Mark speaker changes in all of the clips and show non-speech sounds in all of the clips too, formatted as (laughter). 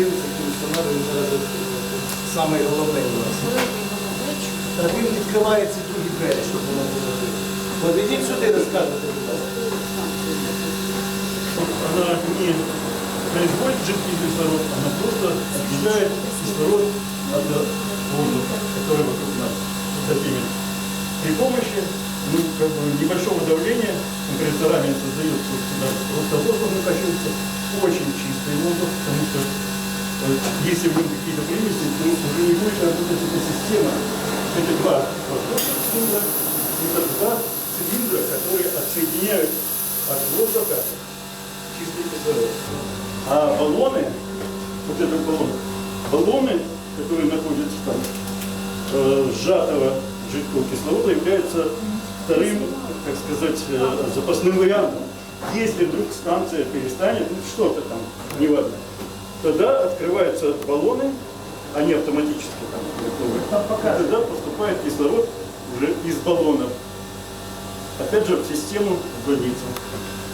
Speaker 1: цей, який за цим всім дивиться, який встановлює він зараз е, саме головне у нас. Та він відкриває ці другі двері, щоб воно було видно. Подійдіть сюди, розкажете, будь ласка.
Speaker 2: Она не производит жидкий кислород, она просто очищает кислород от воздуха, который вокруг нас запимет. При помощи ну, как бы, небольшого давления компрессорами создается вот сюда просто воздух накачивается, очень чистый воздух, потому что э, если нем какие-то примеси, то уже не будет работать эта система. Это два воздушных цилиндра, это два цилиндра, которые отсоединяют от воздуха чистый кислород. А баллоны, вот этот баллон, баллоны, которые находятся там, э, сжатого жидкого кислорода, являются вторым, так сказать, э, запасным вариантом. Если вдруг станция перестанет, ну что-то там, неважно, тогда открываются баллоны, они автоматически там готовы, и тогда поступает кислород уже из баллонов. Опять же, в систему в больницу.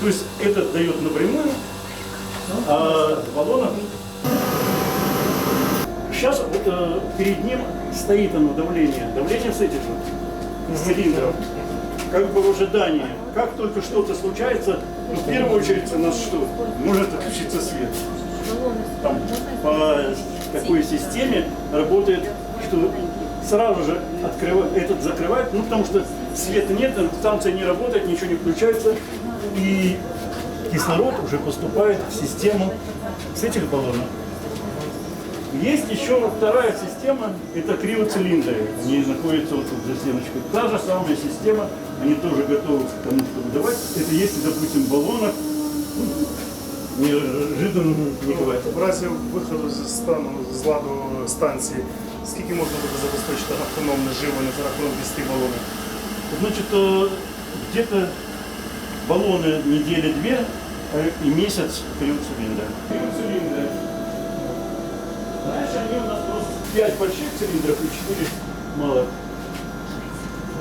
Speaker 2: То есть этот дает напрямую, а баллонов... Сейчас э, перед ним стоит оно давление. Давление с этих же цилиндров. Как бы в ожидании. Как только что-то случается, ну, в первую очередь у нас что? Может отключиться свет. Там по такой системе работает, что сразу же открывает, этот закрывает, ну потому что света нет, станция не работает, ничего не включается, и кислород уже поступает в систему с этих баллонов. Есть еще вторая система, это криоцилиндры. Они находятся вот тут за стеночкой. Та же самая система, они тоже готовы к тому, чтобы давать. Это если, допустим, в баллонах неожиданно не бывает.
Speaker 3: В разі виходу зі стану з ладу станції, скільки можна буде забезпечити автономне живлення за рахунок 10 балонів?
Speaker 2: Значит, э, где-то баллоны недели две э, и месяц криоцилиндра. Криоцилиндры. Знаешь, они у нас просто 5 больших цилиндров и 4 малых.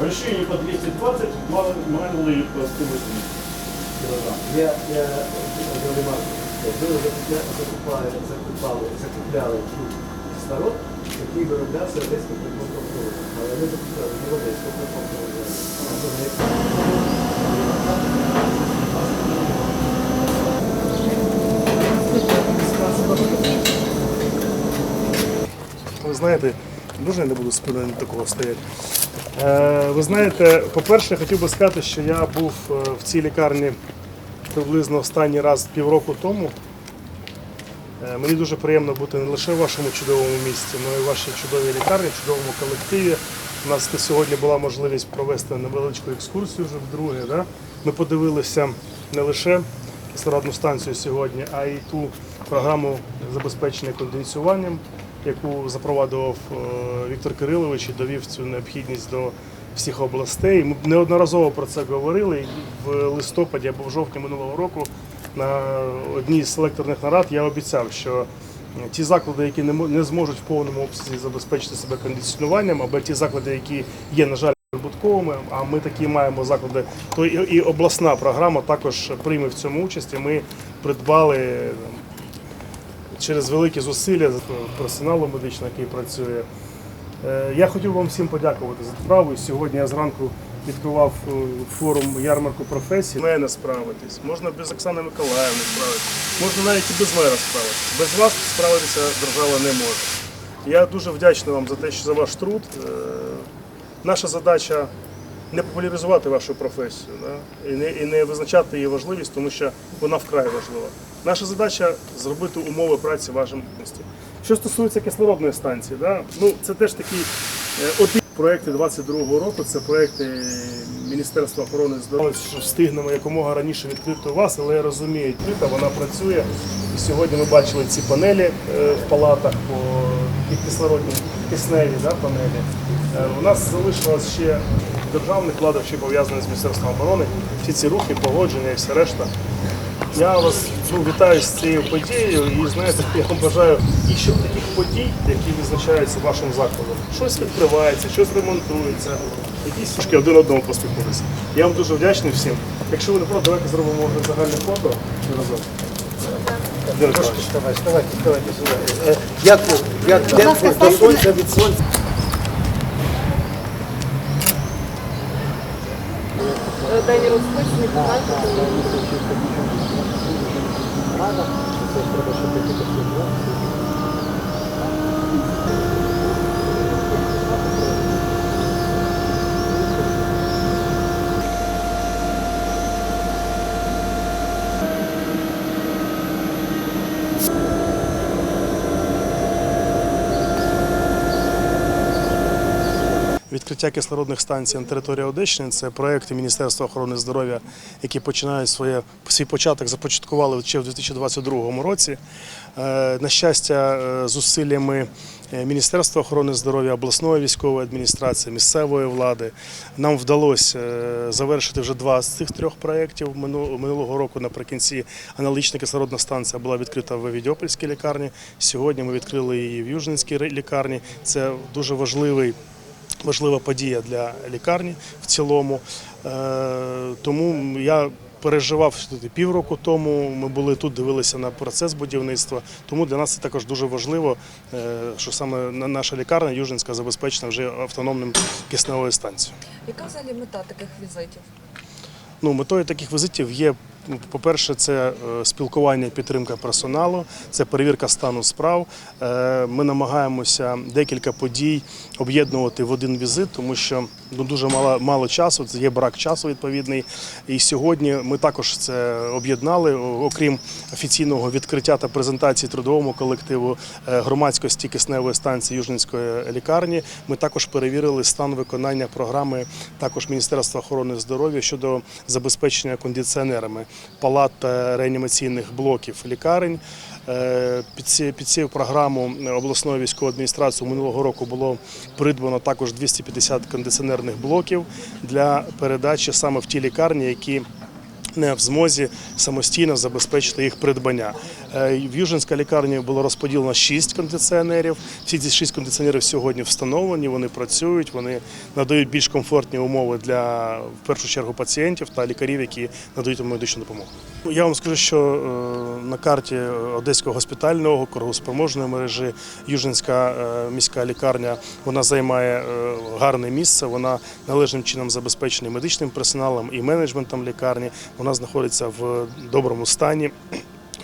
Speaker 2: Большие они по 220, мал- малые по 180 Килограмм.
Speaker 1: Я, Марко, ви закупали, закупали, закупляли кислород, який вироблявся одеським прикордонним. Але ми закупляли не в одеському прикордонному.
Speaker 3: Ви знаєте, дуже я не буду спиною такого стояти. Е, ви знаєте, по-перше, хотів би сказати, що я був е, в цій лікарні приблизно останній раз півроку тому. Е, Мені дуже приємно бути не лише в вашому чудовому місті, але й в вашій чудовій лікарні, чудовому колективі. У нас сьогодні була можливість провести невеличку екскурсію вже вдруге. Да? Ми подивилися не лише кислородну станцію сьогодні, а й ту програму забезпечення конденсуванням, яку запровадував е, Віктор Кирилович і довів цю необхідність до всіх областей. Ми неодноразово про це говорили. В листопаді або в жовтні минулого року на одній з селекторних нарад я обіцяв, що ті заклади, які не мо- не зможуть в повному обсязі забезпечити себе кондиціонуванням, або ті заклади, які є, на жаль, прибутковими, а ми такі маємо заклади, то і, обласна програма також прийме в цьому участь. І Ми придбали через великі зусилля з персоналу медичного, який працює. Е, Я хотів вам всім подякувати за справу. Сьогодні я зранку відкривав е, форум ярмарку професій. Мене справитись, можна без Оксани Миколаївни справитись, можна навіть і без мене справитись. Без вас справитися держава не може. Я дуже вдячний вам за те, що за ваш труд. Е, Наша задача не популяризувати вашу професію да? і, не, і не визначати її важливість, тому що вона вкрай важлива. Наша задача зробити умови праці вашим місті. Що стосується кислородної станції, да? ну, це теж такий е, один проекти 22-го року. Це проекти Міністерства охорони здоров'я. Що Встигнемо якомога раніше відкрити вас, але я розумію, відкрита, вона працює. І сьогодні ми бачили ці панелі е, в палатах по кислородні кисневі да, панелі. Е, У нас залишилось ще державний вкладовчий пов'язаний з Міністерством оборони. Всі ці рухи, погодження і все решта. Я вас ну, вітаю з цією подією і знаєте, (laughs) я вам бажаю і щоб таких подій, які відзначаються вашим закладом. Щось відкривається, щось ремонтується, якісь трошки один одному поспілкуватися. Я вам дуже вдячний всім. Якщо ви не проти, давайте зробимо вже загальне фото разом.
Speaker 1: Трошки вставай, вставайте, вставайте сюди. Е, Як, як,
Speaker 4: Будь
Speaker 1: як
Speaker 4: ласка,
Speaker 1: до
Speaker 4: станьте
Speaker 1: сонця від сонця?
Speaker 4: День розписаний, багато.
Speaker 3: Відкриття кислородних станцій на території Одещини це проекти Міністерства охорони здоров'я, які починають своє свій початок, започаткували ще в 2022 році. Е, На щастя, е, зусиллями е, Міністерства охорони здоров'я, обласної військової адміністрації, місцевої влади нам вдалося завершити вже два з цих трьох проєктів. Минулого року наприкінці аналогічна кислородна станція була відкрита в Відьопольській лікарні. Сьогодні ми відкрили її в Южненській лікарні. Це дуже важливий важлива подія для лікарні в цілому. Е, Тому я переживав тут півроку тому. Ми були тут, дивилися на процес будівництва. Тому для нас це також дуже важливо, е, що саме наша лікарня Южинська забезпечена вже автономним кисневою станцією.
Speaker 4: Яка взагалі мета таких візитів?
Speaker 3: Ну, метою таких візитів є, по-перше, це е, спілкування, підтримка персоналу, це перевірка стану справ. Е, Ми намагаємося декілька подій об'єднувати в один візит, тому що ну, дуже мало, мало часу, це є брак часу відповідний. І сьогодні ми також це об'єднали, окрім офіційного відкриття та презентації трудовому колективу е, громадськості кисневої станції Южненської лікарні. Ми також перевірили стан виконання програми також Міністерства охорони здоров'я щодо забезпечення кондиціонерами палат та реанімаційних блоків лікарень. Е, під цю програму обласної військової адміністрації минулого року було придбано також 250 кондиціонерних блоків для передачі саме в ті лікарні, які не в змозі самостійно забезпечити їх придбання. Е, В Южинській лікарні було розподілено 6 кондиціонерів. Всі ці 6 кондиціонерів сьогодні встановлені, вони працюють, вони надають більш комфортні умови для в першу чергу пацієнтів та лікарів, які надають медичну допомогу. Я вам скажу, що е, на карті Одеського госпітального округу спроможної мережі Южинська е, міська лікарня вона займає гарне місце. Вона належним чином забезпечена медичним персоналом і менеджментом лікарні. Вона знаходиться в доброму стані.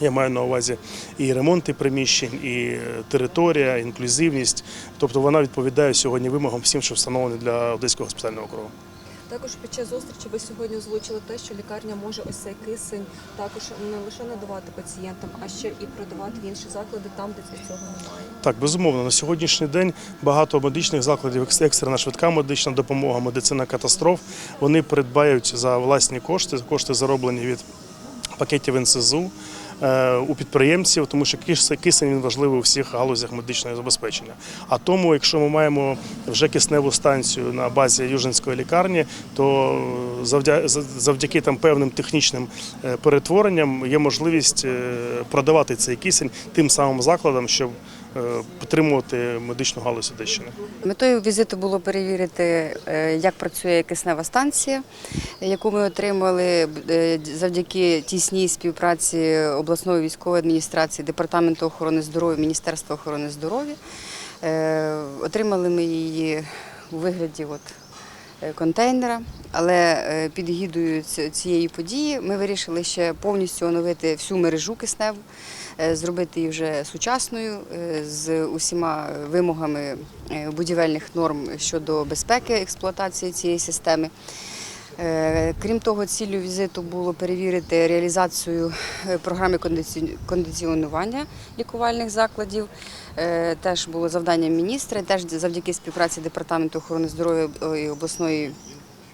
Speaker 3: Я маю на увазі і ремонти приміщень, і е, територія, інклюзивність. Тобто вона відповідає сьогодні вимогам всім, що встановлені для Одеського госпітального округу.
Speaker 4: Також під час зустрічі ви сьогодні озвучили те, що лікарня може ось цей кисень також не лише надавати пацієнтам, а ще і продавати в інші заклади там, де цього немає.
Speaker 3: Так, безумовно, на сьогоднішній день багато медичних закладів, екс- екстрена швидка медична допомога, медицина катастроф, вони придбають за власні кошти, кошти зароблені від пакетів НСЗУ у підприємців, тому що кис- кисень він важливий у всіх галузях медичного забезпечення. А тому, якщо ми маємо вже кисневу станцію на базі Южинської лікарні, то завдяки там певним технічним е, перетворенням є можливість е, продавати цей кисень тим самим закладам, щоб е, підтримувати медичну галузь Одещини.
Speaker 5: Метою візиту було перевірити, е, як працює киснева станція, яку ми отримали е, завдяки тісній співпраці обласної військової адміністрації, департаменту охорони здоров'я, Міністерства охорони здоров'я. Е, Отримали ми її у вигляді е, контейнера, але е, під гідою цієї події ми вирішили ще повністю оновити всю мережу кисневу, е, зробити її вже сучасною е, з усіма вимогами е, будівельних норм щодо безпеки експлуатації цієї системи. Е, Крім того, ціллю візиту було перевірити реалізацію е, програми кондиці- кондиціонування лікувальних закладів. Е, Теж було завдання міністра, теж завдяки співпраці департаменту охорони здоров'я і обласної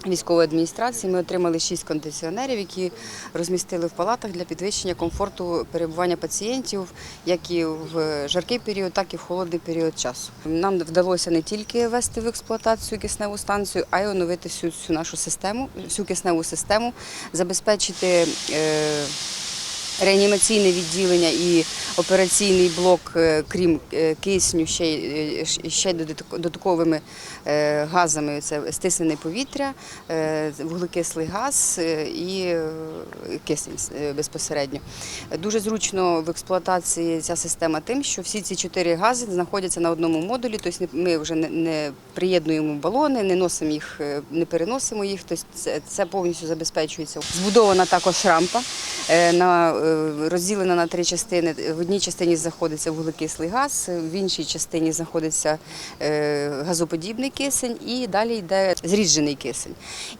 Speaker 5: військової адміністрації. Ми отримали шість кондиціонерів, які розмістили в палатах для підвищення комфорту перебування пацієнтів, як і в жаркий період, так і в холодний період часу. Нам вдалося не тільки ввести в експлуатацію кисневу станцію, а й оновити всю, всю нашу систему, всю кисневу систему, забезпечити. Е, реанімаційне відділення і операційний блок, е, крім е, кисню, ще, й- е, ще додатко- додатковими газами. Це стиснене повітря, вуглекислий газ і кисень безпосередньо. Дуже зручно в експлуатації ця система тим, що всі ці чотири гази знаходяться на одному модулі, тобто ми вже не, приєднуємо балони, не носимо їх, не переносимо їх. Тобто це, повністю забезпечується. Збудована також рампа, на, розділена на три частини. В одній частині знаходиться вуглекислий газ, в іншій частині знаходиться е, газоподібний кисень і далі йде зріджений кисень.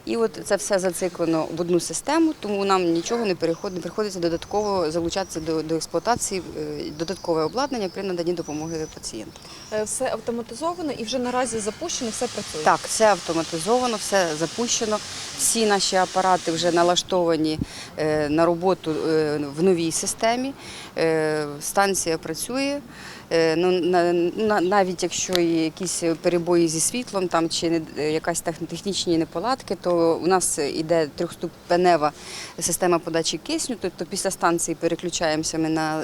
Speaker 5: І от це все зациклено в одну систему, тому нам нічого не приходиться додатково залучатися до, до експлуатації е, додаткове обладнання при наданні допомоги пацієнту.
Speaker 4: Е, Все автоматизовано і вже наразі запущено, все працює.
Speaker 5: Так, все автоматизовано, все запущено. Всі наші апарати вже налаштовані е, на роботу е, в новій системі. Станція працює. Ну, на- на- навіть якщо є якісь перебої зі світлом там, чи якась технічні неполадки, то у нас іде трьохступенева система подачі кисню. Тобто після станції переключаємося ми на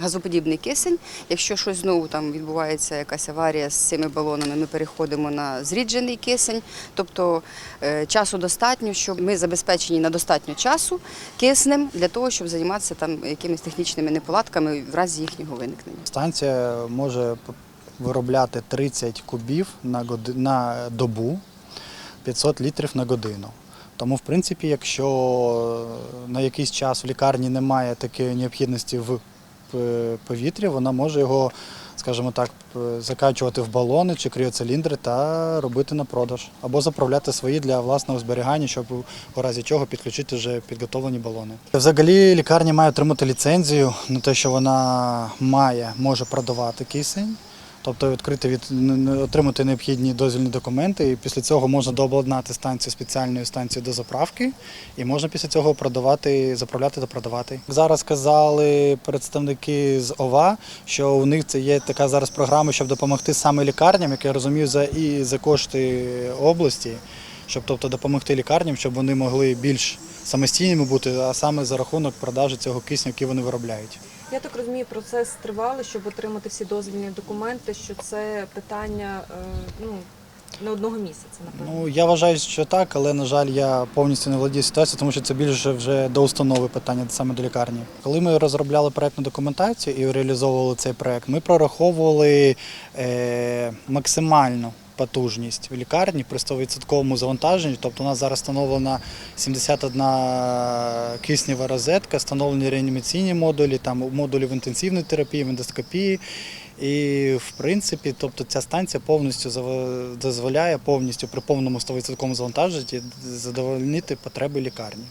Speaker 5: газоподібний кисень. Якщо щось знову там відбувається якась аварія з цими балонами, ми переходимо на зріджений кисень. Тобто е, часу достатньо, щоб ми забезпечені на достатньо часу киснем для того, щоб займатися там якимись технічними неполадками в разі їхнього виникнення.
Speaker 6: Станція може виробляти 30 кубів на, на добу, 500 літрів на годину. Тому, в принципі, якщо на якийсь час в лікарні немає такої необхідності в п- повітрі, вона може його, скажімо так, закачувати в балони чи кріоциліндри та робити на продаж. Або заправляти свої для власного зберігання, щоб у разі чого підключити вже підготовлені балони. Взагалі лікарня має отримати ліцензію на те, що вона має, може продавати кисень. Тобто відкрити від отримати необхідні дозвільні документи, і після цього можна дообладнати станцію спеціальною станцією до заправки, і можна після цього продавати, заправляти та продавати. Зараз казали представники з ОВА, що у них це є така зараз програма, щоб допомогти саме лікарням, як я розумію, за і за кошти області, щоб тобто допомогти лікарням, щоб вони могли більш самостійними бути, а саме за рахунок продажу цього кисню, який вони виробляють.
Speaker 4: Я так розумію, процес тривалий, щоб отримати всі дозвільні документи, що це питання е, ну, не одного місяця, напевно.
Speaker 6: Ну я вважаю, що так, але на жаль, я повністю не володію ситуацією, тому що це більше вже до установи питання саме до лікарні. Коли ми розробляли проектну документацію і реалізовували цей проект, ми прораховували е, максимальну потужність в лікарні при 100% завантаженні. Тобто у нас зараз встановлена 71 киснева розетка, встановлені реанімаційні модулі, там модулі в інтенсивній терапії, в ендоскопії. І в принципі, тобто ця станція повністю дозволяє повністю при повному 100% завантаженні задовольнити потреби лікарні.